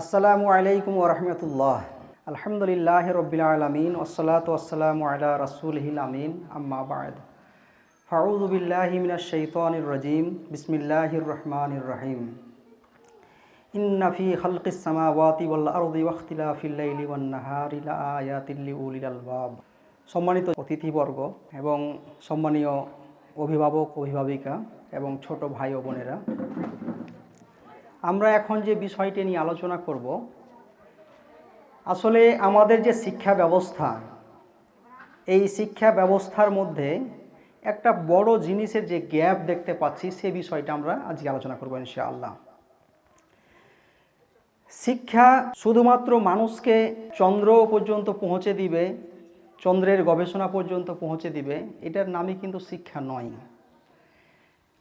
আসসালামু আলাইকুম ওরহমতুল্লাহ আলহামদুলিল্লাহ রবিল আলমিন ওসলাত ওসালাম আলা রসুলহিল আমিন, আম্মা বাদ। ফাউযু বিল্লাহি মিনাশ শাইতানির রাজিম, বিসমিল্লাহির রহমানির রহিম। ইন্না ফি খালকিস সামাওয়াতি ওয়াল আরদি ওয়াখতিলাফিল লাইলি ওয়ান নাহারি লাআয়াতিল আলবাব। সম্মানিত অতিথিবর্গ এবং সম্মানীয় অভিভাবক, অভিভাবিকা এবং ছোট ভাই ও বোনেরা আমরা এখন যে বিষয়টি নিয়ে আলোচনা করব, আসলে আমাদের যে শিক্ষা ব্যবস্থা, এই শিক্ষা ব্যবস্থার মধ্যে একটা বড় জিনিসের যে গ্যাপ দেখতে পাচ্ছি, সে বিষয়টা আমরা আজকে আলোচনা করব ইনশাআল্লাহ। শিক্ষা শুধুমাত্র মানুষকে চন্দ্র পর্যন্ত পৌঁছে দিবে, চন্দ্রের গবেষণা পর্যন্ত পৌঁছে দিবে, এটার নামই কিন্তু শিক্ষা নয়।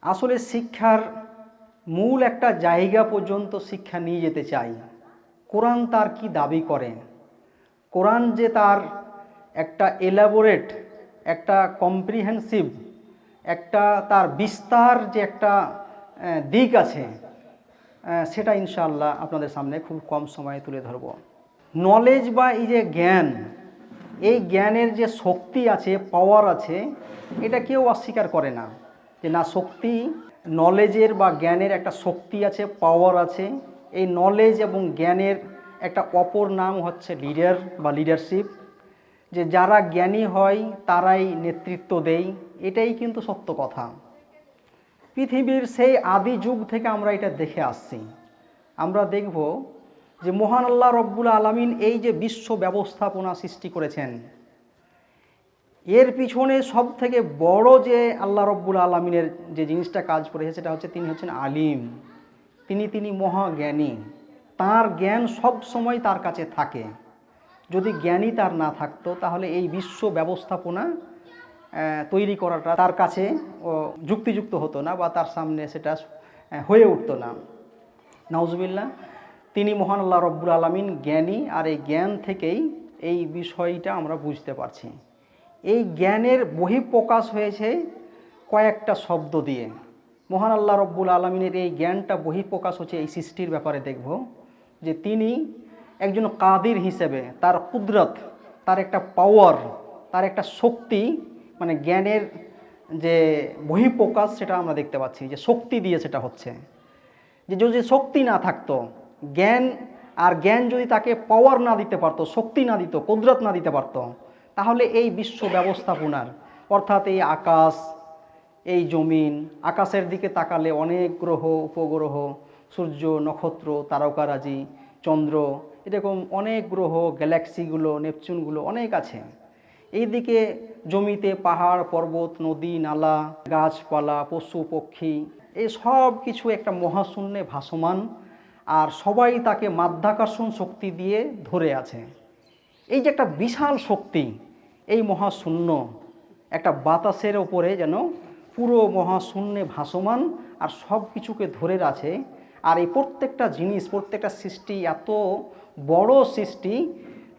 আসলে শিক্ষার মূল একটা জায়গা পর্যন্ত শিক্ষা নিয়ে যেতে চাই। কোরআন তার কি দাবি করে কোরআন যে তার একটা এলাবোরেট একটা কম্প্রিহেন্সিভ একটা তার বিস্তার যে একটা দিক আছে সেটা ইনশাআল্লাহ আপনাদের সামনে খুব কম সময়ে তুলে ধরব। নলেজ বা এই যে জ্ঞান, এই জ্ঞানের যে শক্তি আছে পাওয়ার আছে, এটা কেউ অস্বীকার করে না যে না, শক্তি নলেজের বা জ্ঞানের একটা শক্তি আছে পাওয়ার আছে। এই নলেজ এবং জ্ঞানের একটা অপর নাম হচ্ছে লিডার বা লিডারশিপ যে যারা জ্ঞানী হয়, তারাই নেতৃত্ব দেয়। এটাই কিন্তু সত্য কথা। পৃথিবীর সেই আদি যুগ থেকে আমরা এটা দেখে আসছি। আমরা দেখব যে মহান আল্লাহ রব্বুল আলমিন এই যে বিশ্ব ব্যবস্থাপনা সৃষ্টি করেছেন এর পিছনে সব থেকে বড় যে আল্লাহ রব্বুল আলমিনের যে জিনিসটা কাজ করেছে, সেটা হচ্ছে তিনি হচ্ছেন আলিম। তিনি তিনি মহাজ্ঞানী তার জ্ঞান সব সময় তার কাছে থাকে। যদি জ্ঞানী তার না থাকতো, তাহলে এই বিশ্ব ব্যবস্থাপনা তৈরি করাটা তার কাছে যুক্তিযুক্ত হতো না বা তার সামনে সেটা হয়ে উঠতো না। নাউজুবিল্লা তিনি মহান আল্লাহ রব্বুল আলমিন জ্ঞানী, আর এই জ্ঞান থেকেই এই বিষয়টা আমরা বুঝতে পারছি। এই জ্ঞানের বহিঃপ্রকাশ হয়েছে কয়েকটা শব্দ দিয়ে। মহান আল্লাহ রব্বুল আলমিনের এই জ্ঞানটা বহিঃপ্রকাশ হচ্ছে এই সৃষ্টির ব্যাপারে দেখব যে তিনি একজন কাদির হিসেবে তার কুদরত, তার একটা পাওয়ার তার একটা শক্তি মানে জ্ঞানের যে বহিঃপ্রকাশ সেটা আমরা দেখতে পাচ্ছি, যে শক্তি দিয়ে সেটা হচ্ছে। যে যদি শক্তি না থাকতো, জ্ঞান আর জ্ঞান যদি তাকে পাওয়ার না দিতে পারতো, শক্তি না দিত, কুদরত না দিতে পারতো তাহলে এই বিশ্ব ব্যবস্থাপনার, অর্থাৎ এই আকাশ, এই জমিন, আকাশের দিকে তাকালে অনেক গ্রহ, উপগ্রহ, সূর্য, নক্ষত্র, তারকারাজি, চন্দ্র, এরকম অনেক গ্রহ, গ্যালাক্সিগুলো, নেপচুনগুলো অনেক আছে। এইদিকে জমিতে পাহাড়, পর্বত, নদী, নালা, গাছপালা, পশু, পক্ষী এই সব কিছু একটা মহাশূন্যে ভাসমান আর সবাই তাকে মাধ্যাকর্ষণ শক্তি দিয়ে ধরে আছে। এই যে একটা বিশাল শক্তি এই মহাশূন্য, একটা বাতাসের ওপরে যেন পুরো মহাশূন্যে ভাসমান আর সব কিছুকে ধরে আছে আর এই প্রত্যেকটা জিনিস, প্রত্যেকটা সৃষ্টি, এত বড় সৃষ্টি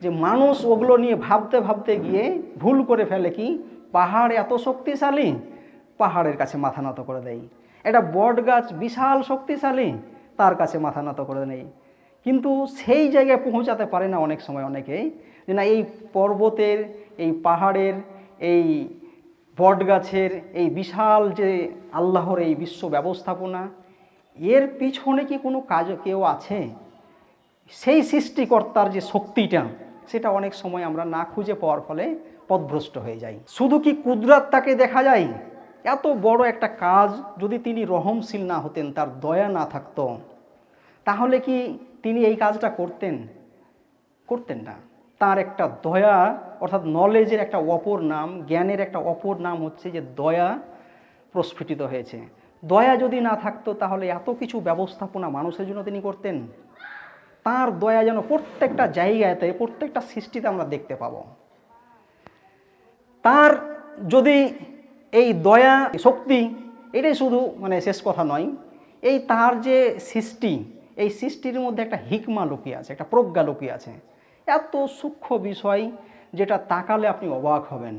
যে মানুষ ওগুলো নিয়ে ভাবতে ভাবতে গিয়ে ভুল করে ফেলে কি? পাহাড় এত শক্তিশালী, পাহাড়ের কাছে মাথা নত করে দেয়। একটা বট গাছ বিশাল শক্তিশালী, তার কাছে মাথা নত করে নেই কিন্তু সেই জায়গায় পৌঁছাতে পারে না অনেক সময় অনেকেই যে না, এই পর্বতের এই পাহাড়ের, এই বট গাছের এই বিশাল যে আল্লাহর এই বিশ্ব ব্যবস্থাপনা, এর পিছনে কি কোনো কাজ কেউ আছে? সেই সৃষ্টিকর্তার যে শক্তিটা, সেটা অনেক সময় আমরা না খুঁজে পাওয়ার ফলে পথভ্রষ্ট হয়ে যাই। শুধু কি কুদরাত তাকে দেখা যায়? এত বড় একটা কাজ যদি তিনি রহমশীল না হতেন, তার দয়া না থাকতো, তাহলে কি তিনি এই কাজটা করতেন? করতেন না। তার একটা দয়া, অর্থাৎ নলেজের একটা অপর নাম, জ্ঞানের একটা অপর নাম হচ্ছে যে দয়া প্রস্ফুটিত হয়েছে। দয়া যদি না থাকতো তাহলে এত কিছু ব্যবস্থাপনা মানুষের জন্য তিনি করতেন। তার দয়া যেন প্রত্যেকটা জায়গাতে, প্রত্যেকটা সৃষ্টিতে আমরা দেখতে পাবো। তার যদি এই দয়া শক্তি, এটাই শুধু মানে শেষ কথা নয়, এই তার যে সৃষ্টি, এই সৃষ্টির মধ্যে একটা হিকমা লুকিয়ে আছে, একটা প্রজ্ঞা লুকিয়ে আছে। এত সূক্ষ্ম বিষয় যেটা তাকালে আপনি অবাক হবেন।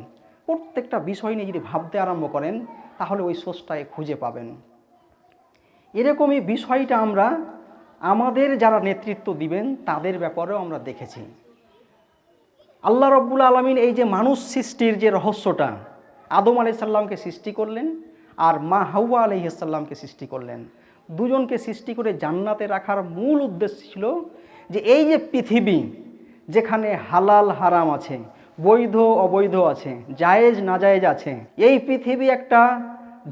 প্রত্যেকটা বিষয় নিয়ে যদি ভাবতে আরম্ভ করেন, তাহলে ওই সোর্সটায় খুঁজে পাবেন। এরকমই বিষয়টা আমরা আমাদের যারা নেতৃত্ব দিবেন, তাদের ব্যাপারেও আমরা দেখেছি। আল্লাহ রব্বুল আলমিন এই যে মানুষ সৃষ্টির যে রহস্যটা, আদম আলাইসাল্লামকে সৃষ্টি করলেন আর মা হাউয়া আলাইসাল্লামকে সৃষ্টি করলেন। দুজনকে সৃষ্টি করে জান্নাতে রাখার মূল উদ্দেশ্য ছিল যে এই যে পৃথিবী যেখানে হালাল হারাম আছে, বৈধ অবৈধ আছে, জায়েজ নাজায়েজ আছে, এই পৃথিবী একটা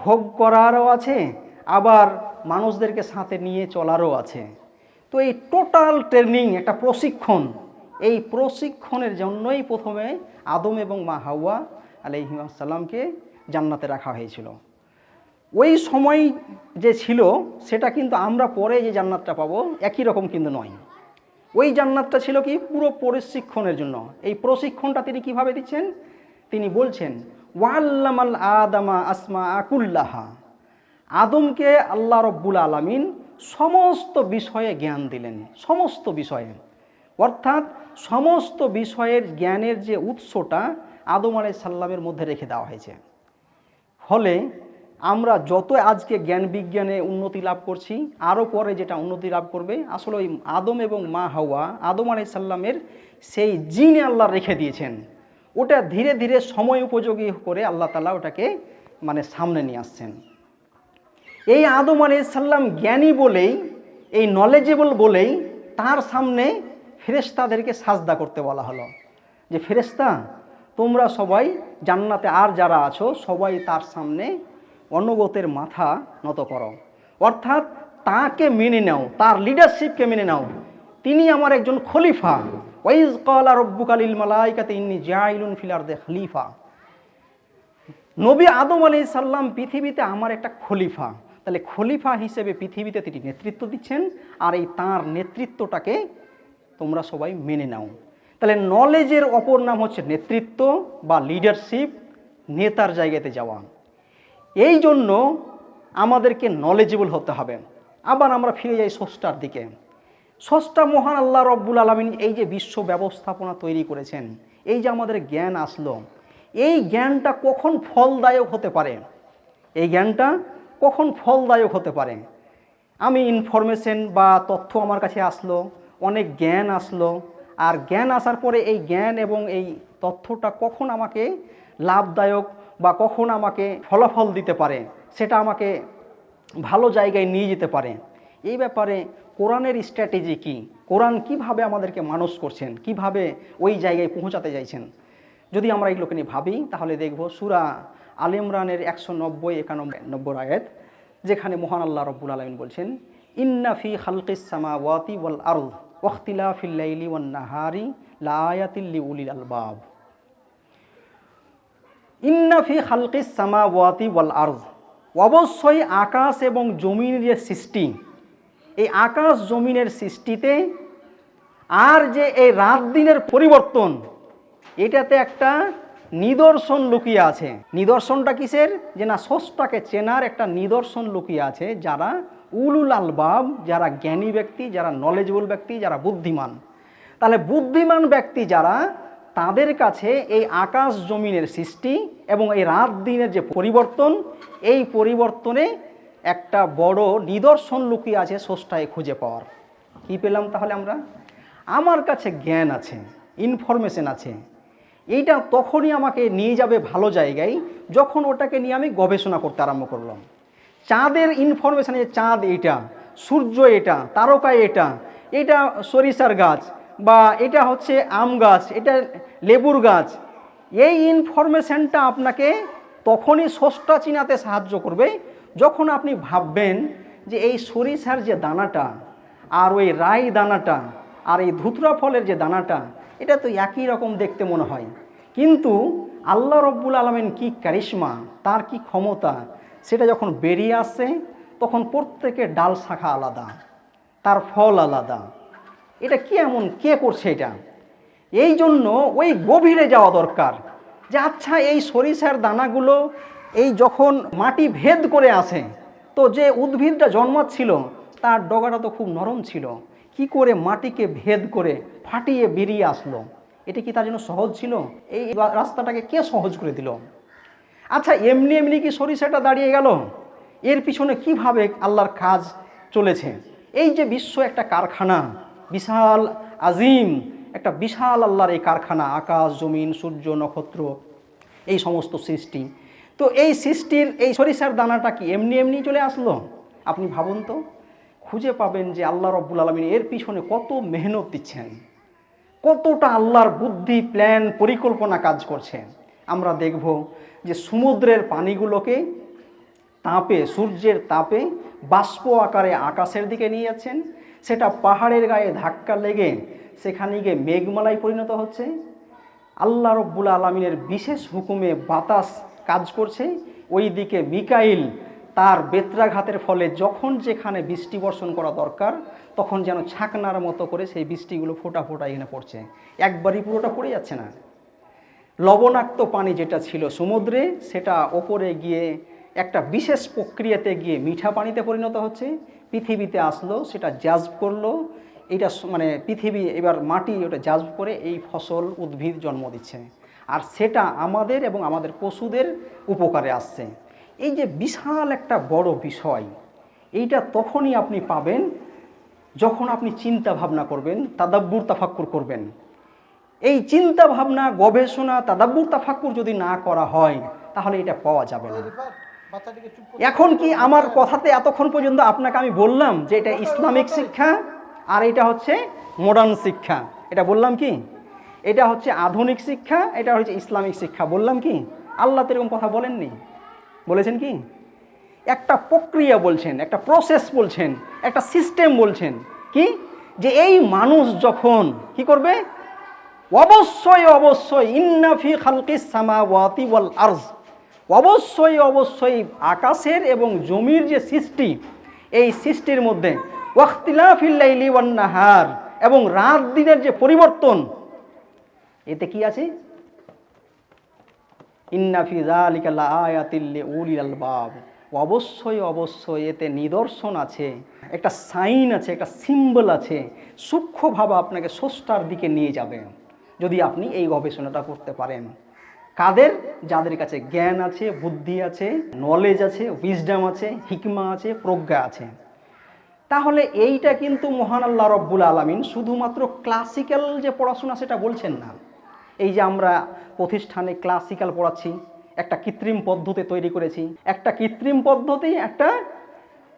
ভোগ করারও আছে, আবার মানুষদেরকে সাথে নিয়ে চলারও আছে। তো এই টোটাল ট্রেনিং একটা প্রশিক্ষণ, এই প্রশিক্ষণের জন্যই প্রথমে আদম এবং মা হাওয়া আলাইহিমাসাল্লামকে জান্নাতে রাখা হয়েছিল। ওই সময় যে ছিল, সেটা কিন্তু আমরা পরে যে জান্নাতটা পাবো, একই রকম কিন্তু নয়। ওই জান্নাতটা ছিল কি? পুরো প্রশিক্ষণের জন্য। এই প্রশিক্ষণটা তিনি কীভাবে দিচ্ছেন? তিনি বলছেন, ওয়াল্লামাল আদামা আসমা আকুল্লাহা। আদমকে আল্লাহ রব্বুল আলামিন সমস্ত বিষয়ে জ্ঞান দিলেন, সমস্ত বিষয়ে। অর্থাৎ সমস্ত বিষয়ের জ্ঞানের যে উৎসটা আদম আলাই সাল্লামের মধ্যে রেখে দেওয়া হয়েছে। ফলে আমরা যত আজকে জ্ঞান বিজ্ঞানে উন্নতি লাভ করছি, আরও পরে যেটা উন্নতি লাভ করবে, আসলে ওই আদম এবং মা হাওয়া, আদম আলাই সাল্লামের সেই জিনে আল্লাহ রেখে দিয়েছেন। ওটা ধীরে ধীরে সময় উপযোগী করে আল্লাহ তালা ওটাকে মানে সামনে নিয়ে আসছেন। এই আদম আলাই সাল্লাম জ্ঞানী বলেই, এই নলেজেবল বলেই তার সামনে ফেরেশতাদেরকে সাজদা করতে বলা হলো। যে ফেরেশতা, তোমরা সবাই জান্নাতে আর যারা আছো, সবাই তার সামনে অনগতের মাথা নত করো। অর্থাৎ তাকে মেনে নাও, তার লিডারশিপকে মেনে নাও। তিনি আমার একজন খলিফা। ওয়াইজ কলা রব্বুক আলিল মালাইকাতে ইন্নি জাইলুন ফিলার দে খলিফা। নবী আদম আলি সাল্লাম পৃথিবীতে আমার একটা খলিফা। তাহলে খলিফা হিসেবে পৃথিবীতে তিনি নেতৃত্ব দিচ্ছেন আর এই তাঁর নেতৃত্বটাকে তোমরা সবাই মেনে নাও। তাহলে নলেজের অপর নাম হচ্ছে নেতৃত্ব বা লিডারশিপ নেতার জায়গাতে যাওয়া। এই জন্য আমাদেরকে নলেজেবল হতে হবে। আবার আমরা ফিরে যাই ষষ্ঠার দিকে। ষষ্ঠা মহান আল্লাহ রব্বুল আলমিন এই যে বিশ্ব ব্যবস্থাপনা তৈরি করেছেন, এই যে আমাদের জ্ঞান আসলো, এই জ্ঞানটা কখন ফলদায়ক হতে পারে? এই জ্ঞানটা কখন ফলদায়ক হতে পারে? আমি ইনফরমেশন বা তথ্য আমার কাছে আসলো, অনেক জ্ঞান আসলো, আর জ্ঞান আসার পরে এই জ্ঞান এবং এই তথ্যটা কখন আমাকে লাভদায়ক বা কখন আমাকে ফলাফল দিতে পারে, সেটা আমাকে ভালো জায়গায় নিয়ে যেতে পারে। এই ব্যাপারে কোরআনের স্ট্র্যাটেজি কি? কোরআন কীভাবে আমাদেরকে মানুষ করছেন? কীভাবে ওই জায়গায় পৌঁছাতে চাইছেন? যদি আমরা এগুলোকে নিয়ে ভাবি, তাহলে দেখব সুরা আল ইমরানের একশো নব্বই, একানব্বই নব্বই আয়াত, যেখানে মহান আল্লাহ রব্বুল আলমিন বলছেন ইন্নাফি খালকিস সামাওয়াতি ওয়াল আরদ ওয়াখতিলা ফিল্লাইলি ওয়ান নাহারি লায়াতিল্লি উলিল আলবাব। ইন্নাফি খালকিস সামাওয়াতি ওয়াল আরজ অবশ্যই আকাশ এবং জমিনের যে সৃষ্টি, এই আকাশ জমিনের সৃষ্টিতে আর যে এই রাত দিনের পরিবর্তন, এটাতে একটা নিদর্শন লুকিয়ে আছে। নিদর্শনটা কিসের? যে না সোসটাকে চেনার একটা নিদর্শন লুকিয়ে আছে যারা উলুল আলবাব, যারা জ্ঞানী ব্যক্তি, যারা নলেজবল ব্যক্তি, যারা বুদ্ধিমান। তাহলে বুদ্ধিমান ব্যক্তি যারা তাদের কাছে এই আকাশ জমিনের সৃষ্টি এবং এই রাত দিনের যে পরিবর্তন, এই পরিবর্তনে একটা বড় নিদর্শন লুকিয়ে আছে সোষ্টায় খুঁজে পাওয়ার। কি পেলাম তাহলে আমরা? আমার কাছে জ্ঞান আছে ইনফরমেশন আছে। এইটা তখনই আমাকে নিয়ে যাবে ভালো জায়গায় যখন ওটাকে নিয়ে আমি গবেষণা করতে আরম্ভ করলাম। চাঁদের ইনফরমেশন চাঁদ এটা সূর্য এটা, তারকা এটা এটা সরিষার গাছ বা এটা হচ্ছে আম গাছ, এটা লেবুর গাছ। এই ইনফরমেশনটা আপনাকে তখনই সষ্টা চিনাতে সাহায্য করবে যখন আপনি ভাববেন যে এই সরিষার যে দানাটা আর ওই রাই দানাটা আর এই ধুতরা ফলের যে দানাটা, এটা তো একই রকম দেখতে মনে হয়। কিন্তু আল্লাহ রব্বুল আলমেন কি কারিশমা, তার কি ক্ষমতা, সেটা যখন বেরিয়ে আসে তখন প্রত্যেকের ডাল শাখা আলাদা, তার ফল আলাদা। এটা কি এমন, কে করছে এটা? এই জন্য ওই গভীরে যাওয়া দরকার যে আচ্ছা এই সরিষার দানাগুলো এই যখন মাটি ভেদ করে আসে, তো যে উদ্ভিদটা জন্মাচ্ছিল, তার ডগাটা তো খুব নরম ছিল। কি করে মাটিকে ভেদ করে ফাটিয়ে বেরিয়ে আসলো? এটা কি তার জন্য সহজ ছিল? এই রাস্তাটাকে কে সহজ করে দিল? আচ্ছা এমনি এমনি কি সরিষাটা দাঁড়িয়ে গেল? এর পিছনে কীভাবে আল্লাহর কাজ চলেছে? এই যে বিশ্ব একটা কারখানা বিশাল আজিম, একটা বিশাল আল্লাহর এই কারখানা, আকাশ, জমিন, সূর্য, নক্ষত্র, এই সমস্ত সৃষ্টি। তো এই সৃষ্টির, এই সরিষার দানাটা কি এমনি এমনি চলে আসলো? আপনি ভাবুন তো, খুঁজে পাবেন যে আল্লাহ রব্বুল আলমিন এর পিছনে কত মেহনত দিচ্ছেন। কতটা আল্লাহর বুদ্ধি প্ল্যান পরিকল্পনা কাজ করছে আমরা দেখব যে সমুদ্রের পানিগুলোকে তাপে, সূর্যের তাপে বাষ্প আকারে আকাশের দিকে নিয়ে যাচ্ছেন। সেটা পাহাড়ের গায়ে ধাক্কা লেগে সেখানে গিয়ে মেঘমালায় পরিণত হচ্ছে। আল্লাহ রব্বুল আলমিনের বিশেষ হুকুমে বাতাস কাজ করছে। ওই দিকে মিকাইল তার বেত্রাঘাতের ফলে যখন যেখানে বৃষ্টি বর্ষণ করা দরকার, তখন যেন ছাকনার মতো করে সেই বৃষ্টিগুলো ফোটা ফোটা এখানে পড়ছে। একবারই পুরোটা পড়ে যাচ্ছে না। লবণাক্ত পানি যেটা ছিল সমুদ্রে, সেটা ওপরে গিয়ে একটা বিশেষ প্রক্রিয়াতে গিয়ে মিঠা পানিতে পরিণত হচ্ছে। পৃথিবীতে আসলো, সেটা জাজব করল। এটা মানে পৃথিবী এবার মাটি ওটা জাজব করে এই ফসল উদ্ভিদ জন্ম দিচ্ছে। আর সেটা আমাদের এবং আমাদের পশুদের উপকারে আসছে। এই যে বিশাল একটা বড় বিষয়, এইটা তখনই আপনি পাবেন যখন আপনি চিন্তা ভাবনা করবেন, তাদাব্বুর তাফাক্কুর করবেন। এই চিন্তা ভাবনা, গবেষণা, তাদাব্বুর তাফাক্কুর যদি না করা হয়, তাহলে এটা পাওয়া যাবে না। এখন কি আমার কথাতে এতক্ষণ পর্যন্ত আপনাকে আমি বললাম যে এটা ইসলামিক শিক্ষা আর এটা হচ্ছে মডার্ন শিক্ষা? এটা বললাম কি? এটা হচ্ছে আধুনিক শিক্ষা এটা হচ্ছে ইসলামিক শিক্ষা। বললাম কি? আল্লাহ তো এরকম কথা বলেননি। বলেছেন কি? একটা প্রক্রিয়া বলছেন একটা প্রসেস বলছেন একটা সিস্টেম বলছেন। কি? যে এই মানুষ যখন কি করবে? অবশ্যই অবশ্যই ইন্নাফি খালকিস সামাওয়াতি ওয়াল আরজ। অবশ্যই অবশ্যই আকাশের এবং জমির যে সৃষ্টি, এই সৃষ্টির মধ্যে ওয়াখতিলাফিল্লাইলি এবং রাত দিনের যে পরিবর্তন, এতে কি আছে? অবশ্যই অবশ্যই এতে নিদর্শন আছে, একটা সাইন আছে, একটা সিম্বল আছে সূক্ষ্মভাবে আপনাকে স্রষ্টার দিকে নিয়ে যাবে, যদি আপনি এই গবেষণাটা করতে পারেন। কাদের? যাদের কাছে জ্ঞান আছে, বুদ্ধি আছে নলেজ আছে উইজডাম আছে হিকমা আছে, প্রজ্ঞা আছে। তাহলে এইটা কিন্তু মহান আল্লাহ রব্বুল আলমিন শুধুমাত্র ক্লাসিক্যাল যে পড়াশোনা সেটা বলছেন না। এই যে আমরা প্রতিষ্ঠানে ক্লাসিক্যাল পড়াচ্ছি, একটা কৃত্রিম পদ্ধতি তৈরি করেছি, একটা কৃত্রিম পদ্ধতি, একটা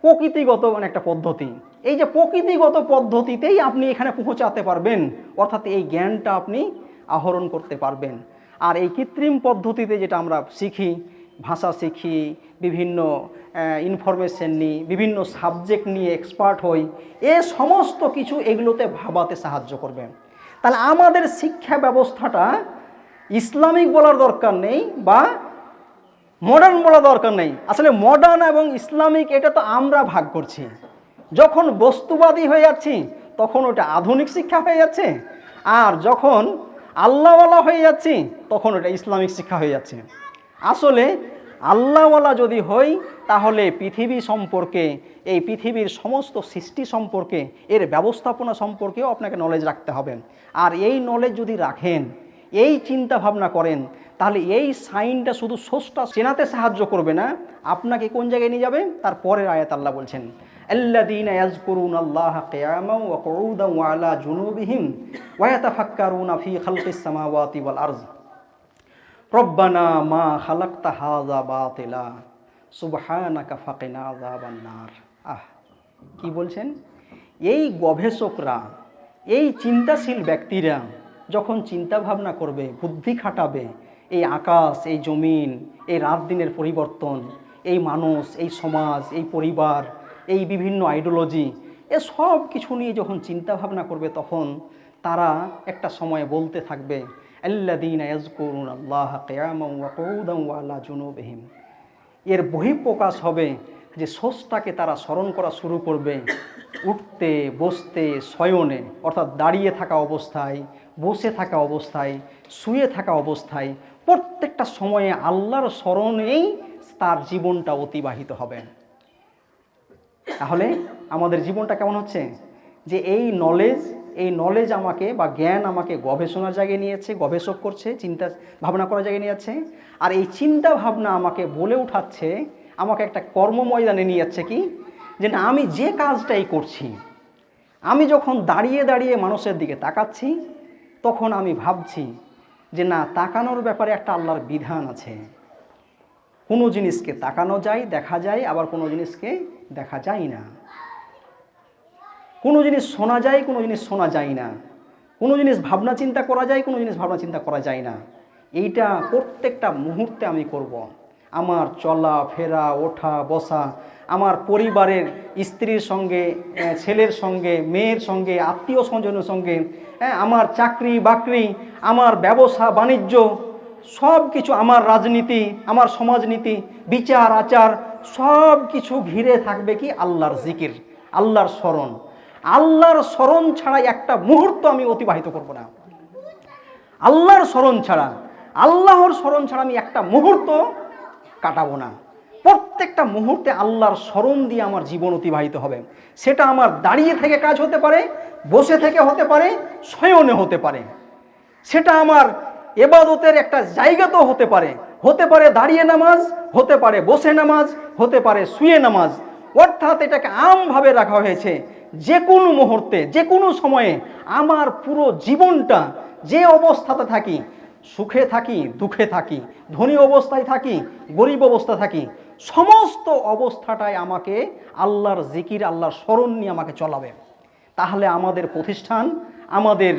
প্রকৃতিগত মানে একটা পদ্ধতি। এই যে প্রকৃতিগত পদ্ধতিতেই আপনি এখানে পৌঁছাতে পারবেন, অর্থাৎ এই জ্ঞানটা আপনি আহরণ করতে পারবেন। আর এই কৃত্রিম পদ্ধতিতে যেটা আমরা শিখি, ভাষা শিখি, বিভিন্ন ইনফরমেশন নিই, বিভিন্ন সাবজেক্ট নিয়ে এক্সপার্ট হই, এ সমস্ত কিছু এগুলোতে ভাবাতে সাহায্য করবে। তাহলে আমাদের শিক্ষা ব্যবস্থাটা ইসলামিক বলার দরকার নেই বা মডার্ন বলা দরকার নেই। আসলে মডার্ন এবং ইসলামিক এটা তো আমরা ভাগ করছি। যখন বস্তুবাদী হয়ে যাচ্ছি, তখন ওটা আধুনিক শিক্ষা হয়ে যাচ্ছে। আর যখন আল্লাহওয়ালা হয়ে যাচ্ছি, তখন ওটা ইসলামিক শিক্ষা হয়ে যাচ্ছে। আসলে আল্লাহওয়ালা যদি হই, তাহলে পৃথিবী সম্পর্কে, এই পৃথিবীর সমস্ত সৃষ্টি সম্পর্কে, এর ব্যবস্থাপনা সম্পর্কেও আপনাকে নলেজ রাখতে হবে। আর এই নলেজ যদি রাখেন, এই চিন্তা ভাবনা করেন তাহলে এই সাইনটা শুধু সোর্সটা চেনাতে সাহায্য করবে না, আপনাকে কোন জায়গায় নিয়ে যাবে? তার পরের আয়াত আল্লাহ বলছেন ওয়া কুউদান ওয়া আলা জুনুবিহিম ওয়া ইয়াতাফাক্কারুনা ফি খালকিস সামাওয়াতি ওয়াল আরজ রব্বানা মা খালাকতা হাযা বাতিলা, সুবহানাকা ফাকিনা আযাবান নার। আহ, কি বলছেন? এই গবেষকরা, এই চিন্তাশীল ব্যক্তিরা যখন চিন্তা ভাবনা করবে, বুদ্ধি খাটাবে এই আকাশ, এই জমিন, এই রাত দিনের পরিবর্তন, এই মানুষ, এই সমাজ, এই পরিবার, এই বিভিন্ন আইডিওলজি এ সব কিছু নিয়ে যখন চিন্তা ভাবনা করবে তখন তারা একটা সময়ে বলতে থাকবে আল্লাদিন ইয়াজকুরুন আল্লাহ কিয়ামান ওয়াকৌদাম ওয়ালা ওয়া আলা এর বহিঃপ্রকাশ হবে যে সোসটাকে তারা স্মরণ করা শুরু করবে, উঠতে, বসতে, শয়নে, অর্থাৎ দাঁড়িয়ে থাকা অবস্থায়, বসে থাকা অবস্থায়, শুয়ে থাকা অবস্থায়, প্রত্যেকটা সময়ে আল্লাহর স্মরণেই তার জীবনটা অতিবাহিত হবে। তাহলে আমাদের জীবনটা কেমন হচ্ছে? যে এই নলেজ এই নলেজ আমাকে বা জ্ঞান আমাকে গবেষণার জায়গায় নিয়েছে গবেষক করছে চিন্তা ভাবনা করার জায়গায় নিয়ে যাচ্ছে, আর এই চিন্তা ভাবনা আমাকে বলে উঠাচ্ছে আমাকে একটা কর্ম ময়দানে নিয়ে যাচ্ছে কি? যে না, আমি যে কাজটাই করছি, আমি যখন দাঁড়িয়ে দাঁড়িয়ে মানুষের দিকে তাকাচ্ছি, তখন আমি ভাবছি যে না, তাকানোর ব্যাপারে একটা আল্লাহর বিধান আছে। কোনো জিনিসকে তাকানো যায়, দেখা যায়, আবার কোনো জিনিসকে দেখা যায় না। কোনো জিনিস শোনা যায়, কোনো জিনিস শোনা যায় না। কোনো জিনিস ভাবনা চিন্তা করা যায়, কোনো জিনিস ভাবনা চিন্তা করা যায় না। এইটা প্রত্যেকটা মুহূর্তে আমি করব। আমার চলা, ফেরা, ওঠা, বসা, আমার পরিবারের স্ত্রীর সঙ্গে ছেলের সঙ্গে, মেয়ের সঙ্গে, আত্মীয় স্বজনের সঙ্গে হ্যাঁ আমার চাকরি, বাকরি, আমার ব্যবসা, বাণিজ্য সব কিছু আমার রাজনীতি, আমার সমাজনীতি, বিচার, আচার সব কিছু ঘিরে থাকবে কি? আল্লাহর জিকির, আল্লাহর স্মরণ। আল্লাহর স্মরণ ছাড়া একটা মুহূর্ত আমি অতিবাহিত করব না। আল্লাহর স্মরণ ছাড়া, আল্লাহর স্মরণ ছাড়া আমি একটা মুহূর্ত কাটাবো না। প্রত্যেকটা মুহূর্তে আল্লাহর স্মরণ দিয়ে আমার জীবন অতিবাহিত হবে। সেটা আমার দাঁড়িয়ে থেকে কাজ হতে পারে, বসে থেকে হতে পারে শয়নে হতে পারে। সেটা আমার এবাদতের একটা জায়গাতেও হতে পারে। হতে পারে দাঁড়িয়ে নামাজ, হতে পারে বসে নামাজ, হতে পারে শুয়ে নামাজ। অর্থাৎ এটাকে আমভাবে রাখা হয়েছে। যে কোনো মুহূর্তে, যে কোনো সময়ে আমার পুরো জীবনটা যে অবস্থাতে থাকি সুখে থাকি, দুঃখে থাকি, ধনী অবস্থায় থাকি, গরিব অবস্থা থাকি, সমস্ত অবস্থাটাই আমাকে আল্লাহর জিকির, আল্লাহর স্মরণ নিয়ে আমাকে চলাবে। তাহলে আমাদের প্রতিষ্ঠান, আমাদের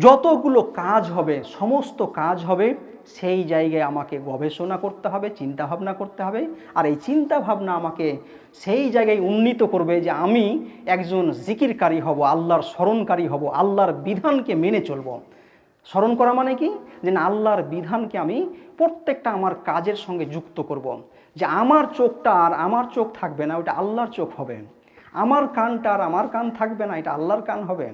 যতগুলো কাজ হবে, সমস্ত কাজ হবে, সেই জায়গায় আমাকে গবেষণা করতে হবে চিন্তা ভাবনা করতে হবে। আর এই চিন্তা ভাবনা আমাকে সেই জায়গায় উন্নীত করবে যে আমি একজন জিকিরকারী হব, আল্লাহর স্মরণকারী হব, আল্লাহর বিধানকে মেনে চলব। স্মরণ করা মানে কি? যে না, আল্লাহর বিধানকে আমি প্রত্যেকটা আমার কাজের সঙ্গে যুক্ত করব। যে আমার চোখটা আর আমার চোখ থাকবে না ওটা আল্লাহর চোখ হবে। আমার কানটা আর আমার কান থাকবে না, এটা আল্লাহর কান হবে।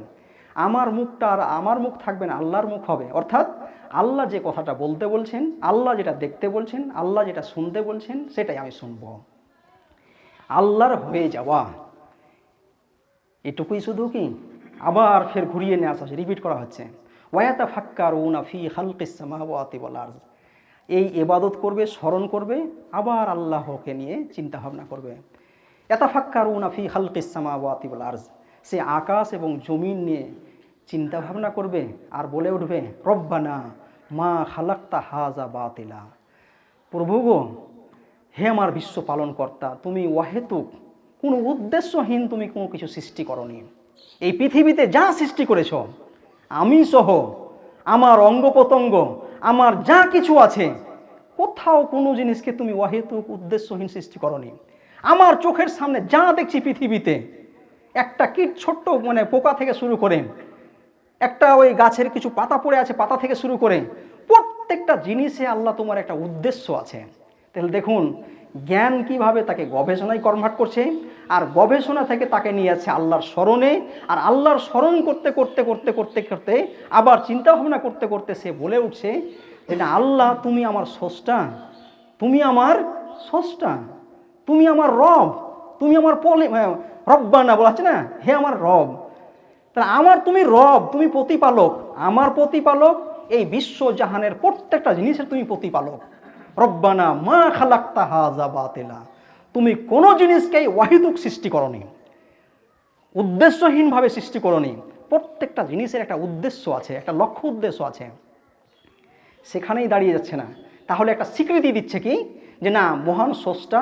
আমার মুখটা আর আমার মুখ থাকবে না, আল্লাহর মুখ হবে। অর্থাৎ আল্লাহ যে কথাটা বলতে বলছেন, আল্লাহ যেটা দেখতে বলছেন, আল্লাহ যেটা শুনতে বলছেন, সেটাই আমি শুনব। আল্লাহর হয়ে যাওয়া। এটুকুই শুধু কি? আবার ফের ঘুরিয়ে নিয়ে আসা হচ্ছে রিপিট করা হচ্ছে। ওয়াতা ফাক্কার উনা ফি হালকিসামাওয়াতি বলার এই এবাদত করবে, স্মরণ করবে, আবার আল্লাহকে নিয়ে চিন্তা ভাবনা করবে। এতা ফাক্কার উনা ফি হালকিসামাওয়াতি বলার সে আকাশ এবং জমিন নিয়ে চিন্তা ভাবনা করবে আর বলে উঠবে, রব্বানা মা খালাক্তা হাজা বাতিলা। প্রভু গো, হে আমার বিশ্ব পালনকর্তা, তুমি ওয়াহেতুক, কোনো উদ্দেশ্যহীন তুমি কোনো কিছু সৃষ্টি করনি। এই পৃথিবীতে যা সৃষ্টি করেছ আমি সহ আমার অঙ্গ প্রত্যঙ্গ আমার যা কিছু আছে, কোথাও কোনো জিনিসকে তুমি অহেতুক উদ্দেশ্যহীন সৃষ্টি করনি। আমার চোখের সামনে যা দেখছি পৃথিবীতে, একটা কীট ছোট্ট মানে পোকা থেকে শুরু করে, একটা ওই গাছের কিছু পাতা পড়ে আছে পাতা থেকে শুরু করে, প্রত্যেকটা জিনিসে আল্লাহ তোমার একটা উদ্দেশ্য আছে। তাহলে দেখুন, জ্ঞান কীভাবে তাকে গবেষণায় কনভার্ট করছে আর গবেষণা থেকে তাকে নিয়ে যাচ্ছে আল্লাহর স্মরণে আর আল্লাহর স্মরণ করতে করতে করতে করতে করতে আবার চিন্তা ভাবনা করতে করতে সে বলে উঠছে যে না, আল্লাহ তুমি আমার স্রষ্টা, তুমি আমার স্রষ্টা, তুমি আমার রব, তুমি আমার পলে রব্বানা বলা হচ্ছে না? হে আমার রব। তাহলে আমার তুমি রব, তুমি প্রতিপালক। আমার প্রতিপালক এই বিশ্ব জাহানের প্রত্যেকটা জিনিসের তুমি প্রতিপালক। রব্বানা মা খালাক্তা হাজা বাতেলা। তুমি কোনো জিনিসকেই ওয়াহিদুক সৃষ্টি করনি, উদ্দেশ্যহীনভাবে সৃষ্টি করনি। প্রত্যেকটা জিনিসের একটা উদ্দেশ্য আছে, একটা লক্ষ্য উদ্দেশ্য আছে। সেখানেই দাঁড়িয়ে যাচ্ছে না। তাহলে একটা স্বীকৃতি দিচ্ছে কি? যে না, মহান স্রষ্টা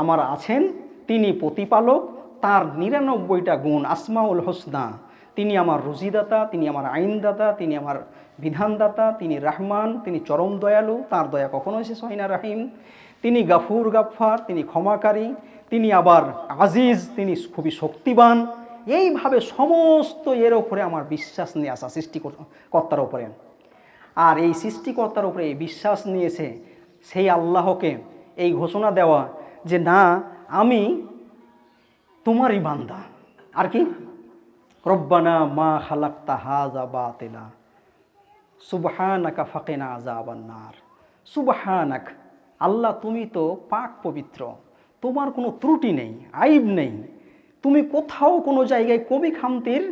আমার আছেন, তিনি প্রতিপালক, তার নিরানব্বইটা গুণ আসমাউল হোসনা। তিনি আমার রুজিদাতা, তিনি আমার আইনদাতা, তিনি আমার বিধানদাতা, তিনি রাহমান, তিনি চরম দয়ালু, তার দয়া কখনোই শেষ হয় না রাহিম। তিনি গাফুর গাফার তিনি ক্ষমাকারী, তিনি আবার আজিজ, তিনি খুবই শক্তিবান। এইভাবে সমস্ত এর ওপরে আমার বিশ্বাস নিয়ে আসা সৃষ্টিকর্তার ওপরে আর এই সৃষ্টিকর্তার উপরে এই বিশ্বাস নিয়েছে সেই আল্লাহকে এই ঘোষণা দেওয়া যে, না, আমি তোমারই বান্দা। আর কি? রব্বানা মা খালাক্তা হাজা বাতেলা। সুবহানাকা ফাকেনা আজাবান্নার সুবহানাক, আল্লাহ তুমি তো পাক পবিত্র, তোমার কোনো ত্রুটি নেই, আইব নেই, তুমি কোথাও কোনো জায়গায় কবি খামতির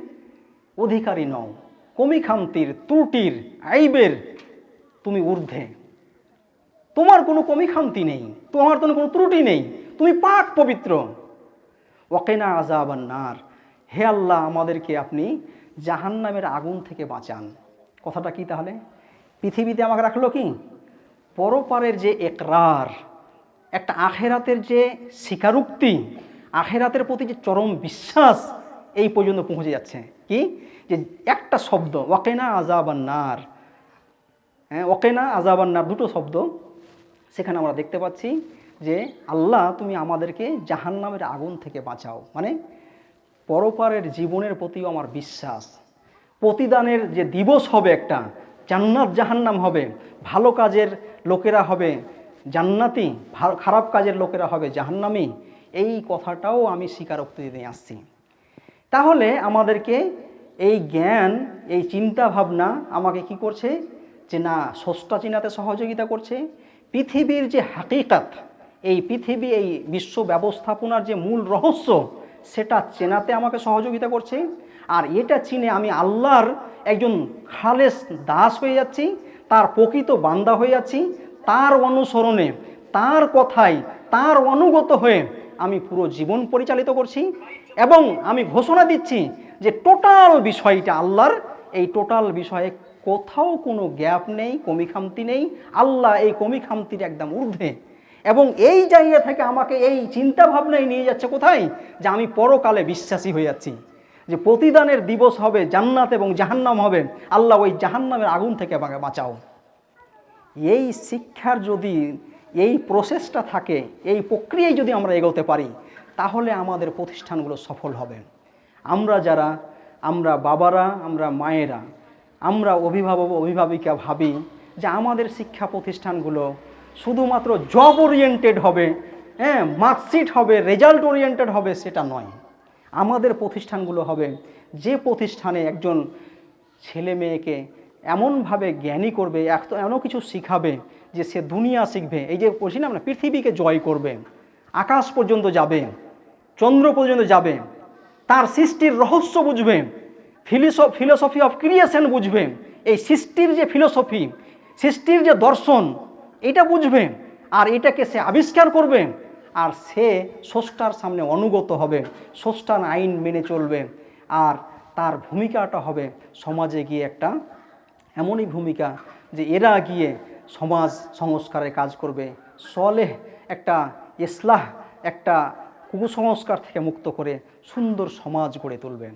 অধিকারী নও কমি খামতির ত্রুটির, আইবের তুমি ঊর্ধ্বে। তোমার কোনো কমি খামতি নেই, তোমার কোনো কোনো ত্রুটি নেই, তুমি পাক পবিত্র। ওকেনা আজাবান্নার হে আল্লাহ, আমাদেরকে আপনি জাহান্নামের আগুন থেকে বাঁচান। কথাটা কি তাহলে? পৃথিবীতে আমাকে রাখল কি? পরপারের যে একরার, একটা আখেরাতের যে স্বীকারোক্তি, আখেরাতের প্রতি যে চরম বিশ্বাস, এই পর্যন্ত পৌঁছে যাচ্ছে। কি? যে একটা শব্দ, ওয়াকেনা আজাবান্নার হ্যাঁ ওকেনা আজাবান্নার দুটো শব্দ, সেখানে আমরা দেখতে পাচ্ছি যে আল্লাহ, তুমি আমাদেরকে জাহান্নামের আগুন থেকে বাঁচাও। মানে পরপারের জীবনের প্রতিও আমার বিশ্বাস। প্রতিদানের যে দিবস হবে একটা, জান্নাত জাহান্নাম হবে, ভালো কাজের লোকেরা হবে, জান্নাতি খারাপ কাজের লোকেরা হবে, জাহান্নামি, এই কথাটাও আমি স্বীকারোক্তি দিয়ে আসছি। তাহলে আমাদেরকে এই জ্ঞান, এই চিন্তা ভাবনা আমাকে কি করছে? যে না, স্রষ্টা চিনাতে সহযোগিতা করছে। পৃথিবীর যে হাকিকাত, এই পৃথিবী, এই বিশ্ব ব্যবস্থাপনার যে মূল রহস্য, সেটা চেনাতে আমাকে সহযোগিতা করছে। আর এটা চিনে আমি আল্লাহর একজন খালেস দাস হয়ে যাচ্ছি, তার প্রকৃত বান্দা হয়ে যাচ্ছি, তার অনুসরণে, তার কথায়, তার অনুগত হয়ে আমি পুরো জীবন পরিচালিত করছি এবং আমি ঘোষণা দিচ্ছি যে টোটাল বিষয়টা আল্লাহর। এই টোটাল বিষয়ে কোথাও কোনো গ্যাপ নেই কমি খামতি নেই। আল্লাহ এই কমি খামতির একদম ঊর্ধ্বে। এবং এই জায়গা থেকে আমাকে এই চিন্তা ভাবনায় নিয়ে যাচ্ছে কোথায়? যে আমি পরকালে বিশ্বাসী হয়ে যাচ্ছি। যে প্রতিদানের দিবস হবে, জান্নাত এবং জাহান্নাম হবে, আল্লাহ ওই জাহান্নামের আগুন থেকে আমাকে বাঁচাও। এই শিক্ষার যদি, এই প্রসেসটা থাকে, এই প্রক্রিয়ায় যদি আমরা এগোতে পারি, তাহলে আমাদের প্রতিষ্ঠানগুলো সফল হবে। আমরা যারা, আমরা বাবারা, আমরা মায়েরা, আমরা অভিভাবক, অভিভাবিকা ভাবি যে আমাদের শিক্ষা প্রতিষ্ঠানগুলো শুধুমাত্র জব ওরিয়েন্টেড হবে হ্যাঁ মার্কশিট হবে রেজাল্ট ওরিয়েন্টেড হবে, সেটা নয়। আমাদের প্রতিষ্ঠানগুলো হবে। যে প্রতিষ্ঠানে একজন ছেলে মেয়েকে এমনভাবে জ্ঞানী করবে, এক তো এমন কিছু শিখাবে যে সে দুনিয়া শিখবে। এই যে বলছি না পৃথিবীকে জয় করবে, আকাশ পর্যন্ত যাবে, চন্দ্র পর্যন্ত যাবে, তার সৃষ্টির রহস্য বুঝবে, ফিলিস, ফিলোসফি অফ ক্রিয়েশন বুঝবে, এই সৃষ্টির যে ফিলোসফি, সৃষ্টির যে দর্শন, এটা বুঝবে, আর এটাকে সে আবিষ্কার করবে। আর সে স্রষ্টার সামনে অনুগত হবে, স্রষ্টার আইন মেনে চলবে আর তার ভূমিকাটা হবে সমাজে গিয়ে একটা এমনই ভূমিকা যে এরা গিয়ে সমাজ সংস্কারের কাজ করবে। সলেহ একটা ইসলাহ, একটা কুসংস্কার থেকে মুক্ত করে সুন্দর সমাজ গড়ে তুলবে।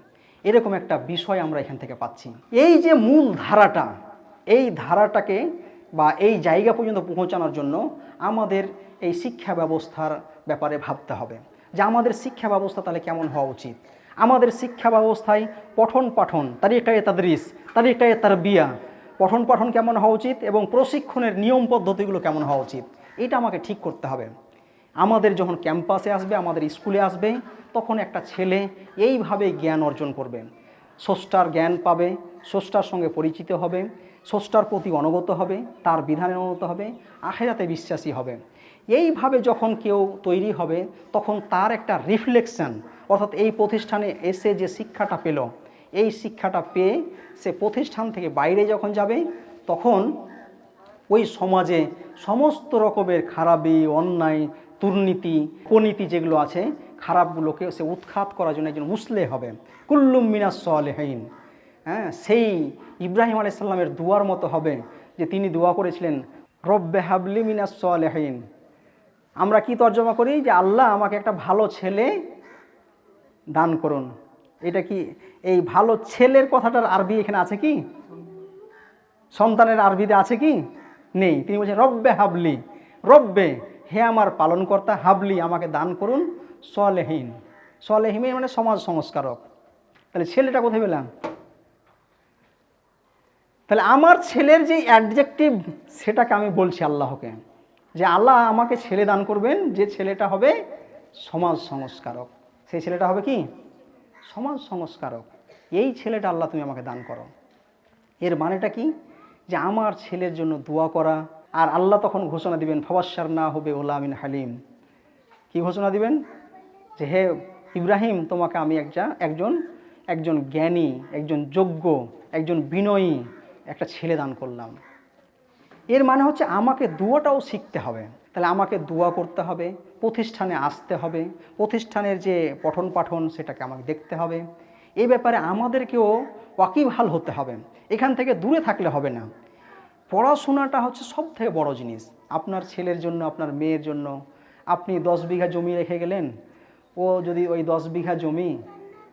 এরকম একটা বিষয় আমরা এখান থেকে পাচ্ছি। এই যে মূল ধারাটা, এই ধারাটাকে বা এই জায়গা পর্যন্ত পৌঁছানোর জন্য আমাদের এই শিক্ষা ব্যবস্থার ব্যাপারে ভাবতে হবে। যে আমাদের শিক্ষা ব্যবস্থা তাহলে কেমন হওয়া উচিত? আমাদের শিক্ষা ব্যবস্থায় পঠন পাঠন তারিকায় তাদরিস তারিকায় তার বিয়া পঠন পাঠন কেমন হওয়া উচিত এবং প্রশিক্ষণের নিয়ম পদ্ধতিগুলো কেমন হওয়া উচিত? এটা আমাকে ঠিক করতে হবে। আমাদের যখন ক্যাম্পাসে আসবে, আমাদের স্কুলে আসবে, তখন একটা ছেলে এইভাবে জ্ঞান অর্জন করবে। স্রষ্টার জ্ঞান পাবে, স্রষ্টার সঙ্গে পরিচিত হবে স্রষ্টার প্রতি অনুগত হবে, তার বিধানে অনুগত হবে, আখেরাতে বিশ্বাসী হবে। এইভাবে যখন কেউ তৈরি হবে, তখন তার একটা রিফ্লেকশন অর্থাৎ এই প্রতিষ্ঠানে এসে যে শিক্ষাটা পেল, এই শিক্ষাটা পেয়ে সে প্রতিষ্ঠান থেকে বাইরে যখন যাবে, তখন ওই সমাজে সমস্ত রকমের খারাপি, অন্যায়, দুর্নীতি, কুনীতি যেগুলো আছে, খারাপগুলোকে সে উৎখাত করার জন্য একজন মুসলে হবে। কুল্লুম মিনাস সালেহীন। হ্যাঁ সেই ইব্রাহিম আলাইসাল্লামের দুয়ার মতো হবে যে তিনি দোয়া করেছিলেন, রব্বে হাবলি মিনাস সালেহীন। আমরা কি তর্জমা করি? যে আল্লাহ আমাকে একটা ভালো ছেলে দান করুন। এটা কি এই ভালো ছেলের কথাটার আরবি এখানে আছে কি? সন্তানের আরবিতে আছে কি? নেই। তিনি বলছেন, রব্বে হাবলি। রব্বে, হে আমার পালনকর্তা, হাবলি, আমাকে দান করুন সলেহীন। সলেহীন মানে সমাজ সংস্কারক। তাহলে ছেলেটা কোথায় পেলাম? তাহলে আমার ছেলের যে অ্যাডজেক্টিভ সেটাকে আমি বলছি আল্লাহকে, যে আল্লাহ আমাকে ছেলে দান করবেন, যে ছেলেটা হবে সমাজ সংস্কারক। সেই ছেলেটা হবে কি? সমাজ সংস্কারক। এই ছেলেটা আল্লাহ তুমি আমাকে দান করো। এর মানেটা কি? যে আমার ছেলের জন্য দোয়া করা, আর আল্লাহ তখন ঘোষণা দিবেন ফবাসার না হবে ওলামিন হালিম। কি ঘোষণা দিবেন? যে হে ইব্রাহিম, তোমাকে আমি একটা, একজন একজন জ্ঞানী, একজন যোগ্য, একজন বিনয়ী একটা ছেলে দান করলাম। এর মানে হচ্ছে আমাকে দুয়াটাও শিখতে হবে। তাহলে আমাকে দোয়া করতে হবে, প্রতিষ্ঠানে আসতে হবে, প্রতিষ্ঠানের যে পঠন পাঠন সেটাকে আমাকে দেখতে হবে। এই ব্যাপারে আমাদেরকেও ওয়াকিবহাল হতে হবে। এখান থেকে দূরে থাকলে হবে না। পড়াশোনাটা হচ্ছে সব থেকে বড় জিনিস। আপনার ছেলের জন্য, আপনার মেয়ের জন্য। আপনি দশ বিঘা জমি রেখে গেলেন, ও যদি ওই দশ বিঘা জমি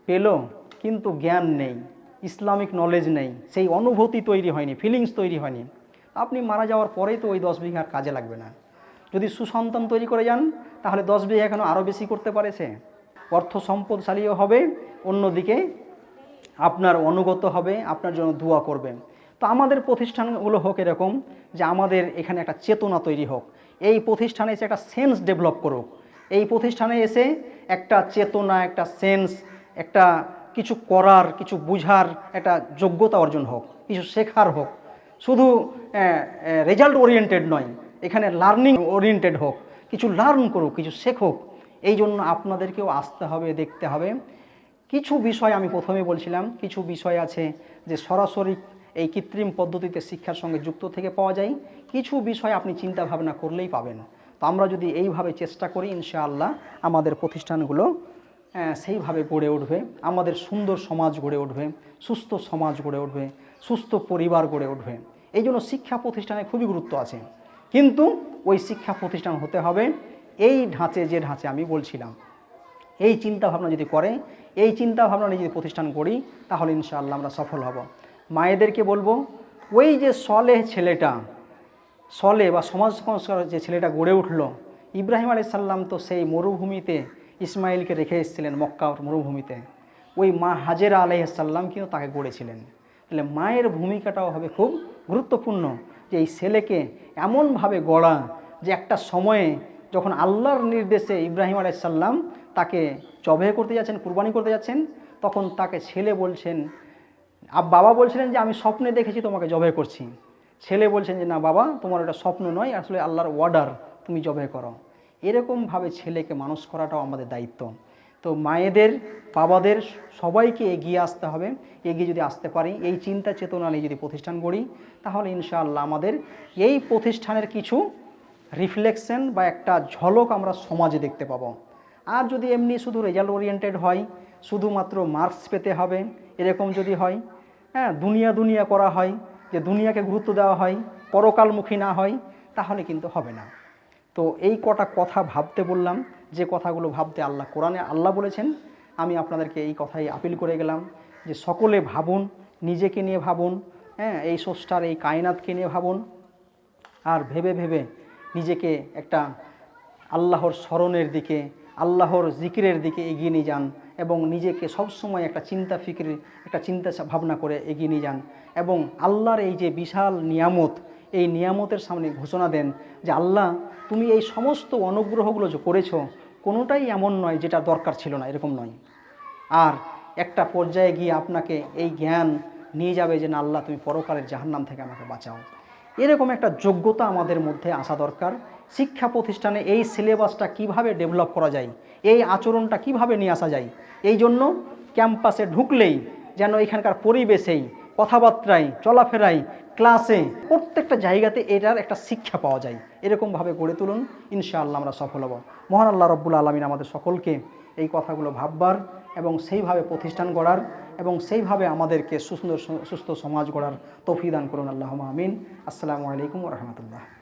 পেল, কিন্তু জ্ঞান নেই। ইসলামিক নলেজ নেই, সেই অনুভূতি তৈরি হয়নি ফিলিংস তৈরি হয়নি। আপনি মারা যাওয়ার পরেই তো ওই দশ বিঘার কাজে লাগবে না। যদি সুসন্তান তৈরি করে যান, তাহলে দশ বিঘা কেন আরও বেশি করতে পারে সে অর্থ সম্পদশালীও হবে, অন্যদিকে আপনার অনুগত হবে, আপনার জন্য দোয়া করবে তো আমাদের প্রতিষ্ঠানগুলো হোক এরকম, যে আমাদের এখানে একটা চেতনা তৈরি হোক, এই প্রতিষ্ঠানে এসে একটা সেন্স ডেভেলপ করুক। এই প্রতিষ্ঠানে এসে একটা চেতনা, একটা সেন্স একটা কিছু করার, কিছু বুঝার একটা যোগ্যতা অর্জন হোক, কিছু শেখার হোক। শুধু রেজাল্ট ওরিয়েন্টেড নয়, এখানে লার্নিং ওরিয়েন্টেড হোক, কিছু লার্ন করুক, কিছু শেখুক, এই জন্য আপনাদেরকেও আসতে হবে, দেখতে হবে। কিছু বিষয় আমি প্রথমে বলছিলাম, কিছু বিষয় আছে যে সরাসরি এই কৃত্রিম পদ্ধতিতে শিক্ষার সঙ্গে যুক্ত থেকে পাওয়া যায়। কিছু বিষয় আপনি চিন্তা ভাবনা করলেই পাবেন। তো আমরা যদি এইভাবে চেষ্টা করি, ইনশাআল্লাহ আমাদের প্রতিষ্ঠানগুলো সেইভাবে গড়ে উঠবে। আমাদের সুন্দর সমাজ গড়ে উঠবে, সুস্থ সমাজ গড়ে উঠবে, সুস্থ পরিবার গড়ে উঠবে। এই জন্য শিক্ষা প্রতিষ্ঠানে খুবই গুরুত্ব আছে। কিন্তু ওই শিক্ষা প্রতিষ্ঠান হতে হবে এই ঢাঁচে যে ঢাঁচে আমি বলছিলাম। এই চিন্তা ভাবনা যদি করে, এই চিন্তা ভাবনা নিয়ে যদি প্রতিষ্ঠান করি তাহলে ইনশাআল্লাহ আমরা সফল হব। মায়েদেরকে বলব, ওই যে সলে ছেলেটা, সলে বা সমাজ সংস্কার যে ছেলেটা গড়ে উঠল, ইব্রাহিম আলী সাল্লাম তো সেই মরুভূমিতে ইসমাইলকে রেখে এসেছিলেন মক্কা মরুভূমিতে। ওই মা হাজেরা আলাইসাল্লাম কিন্তু তাকে গড়েছিলেন। তাহলে মায়ের ভূমিকাটাও হবে খুব গুরুত্বপূর্ণ যে এই ছেলেকে এমনভাবে গড়া যে একটা সময়ে যখন আল্লাহর নির্দেশে ইব্রাহিম আলাইসাল্লাম তাকে জবে করতে যাচ্ছেন, কুরবানি করতে যাচ্ছেন, তখন তাকে ছেলে বলছেন আর বাবা বলছিলেন যে, আমি স্বপ্নে দেখেছি তোমাকে জবে করছি। ছেলে বলছেন যে, না বাবা, তোমার ওটা স্বপ্ন নয়, আসলে আল্লাহর অর্ডার তুমি জবে করো। এরকমভাবে ছেলেকে মানুষ করাটাও আমাদের দায়িত্ব। তো মায়েদের, বাবাদের সবাইকে এগিয়ে আসতে হবে, এগিয়ে যদি আসতে পারি, এই চিন্তা চেতনা নিয়ে যদি প্রতিষ্ঠান করি তাহলে ইনশাআল্লাহ আমাদের এই প্রতিষ্ঠানের কিছু রিফ্লেকশন বা একটা ঝলক আমরা সমাজে দেখতে পাবো। আর যদি এমনি শুধু রেজাল্ট ওরিয়েন্টেড হয়, শুধুমাত্র মার্কস পেতে হবে, এরকম যদি হয় হ্যাঁ দুনিয়া দুনিয়া করা হয়, যে দুনিয়াকে গুরুত্ব দেওয়া হয়, পরকালমুখী না হয়, তাহলে কিন্তু হবে না। তো এই কটা কথা ভাবতে বললাম, যে কথাগুলো ভাবতে আল্লাহ কোরআনে আল্লাহ বলেছেন, আমি আপনাদেরকে এই কথাই আপিল করে গেলাম, যে সকলে ভাবুন, নিজেকে নিয়ে ভাবুন হ্যাঁ এই স্রষ্টার, এই কায়নাতকে নিয়ে ভাবুন, আর ভেবে ভেবে নিজেকে একটা আল্লাহর স্মরণের দিকে, আল্লাহর জিকিরের দিকে এগিয়ে নিয়ে যান এবং নিজেকে সবসময় একটা চিন্তা ফিকির, একটা চিন্তা ভাবনা করে এগিয়ে নিয়ে যান এবং আল্লাহর এই যে বিশাল নিয়ামত, এই নিয়ামতের সামনে ঘোষণা দেন যে আল্লাহ তুমি এই সমস্ত অনুগ্রহগুলো যে করেছ, কোনোটাই এমন নয় যেটা দরকার ছিল না, এরকম নয়। আর একটা পর্যায়ে গিয়ে আপনাকে এই জ্ঞান নিয়ে যাবে যে, না আল্লাহ, তুমি পরকালের জাহান্নাম থেকে আমাকে বাঁচাও। এরকম একটা যোগ্যতা আমাদের মধ্যে আসা দরকার। শিক্ষা প্রতিষ্ঠানে এই সিলেবাসটা কীভাবে ডেভেলপ করা যায়, এই আচরণটা কীভাবে নিয়ে আসা যায়, এই জন্য ক্যাম্পাসে ঢুকলেই যেন এখানকার পরিবেশেই কথাবার্তায় চলাফেরাই ক্লাসে প্রত্যেকটা জায়গাতে এটার একটা শিক্ষা পাওয়া যায়। এরকমভাবে গড়ে তুলুন, ইনশাআল্লাহ আমরা সফল হব। মহান আল্লাহ রব্বুল আলমিন আমাদের সকলকে এই কথাগুলো ভাববার এবং সেইভাবে প্রতিষ্ঠান গড়ার এবং সেইভাবে আমাদেরকে সুন্দর সুস্থ সমাজ গড়ার তফিদান করুন আল্লাহ আমিন। আসসালামু আলাইকুম রহমতুল্লাহ।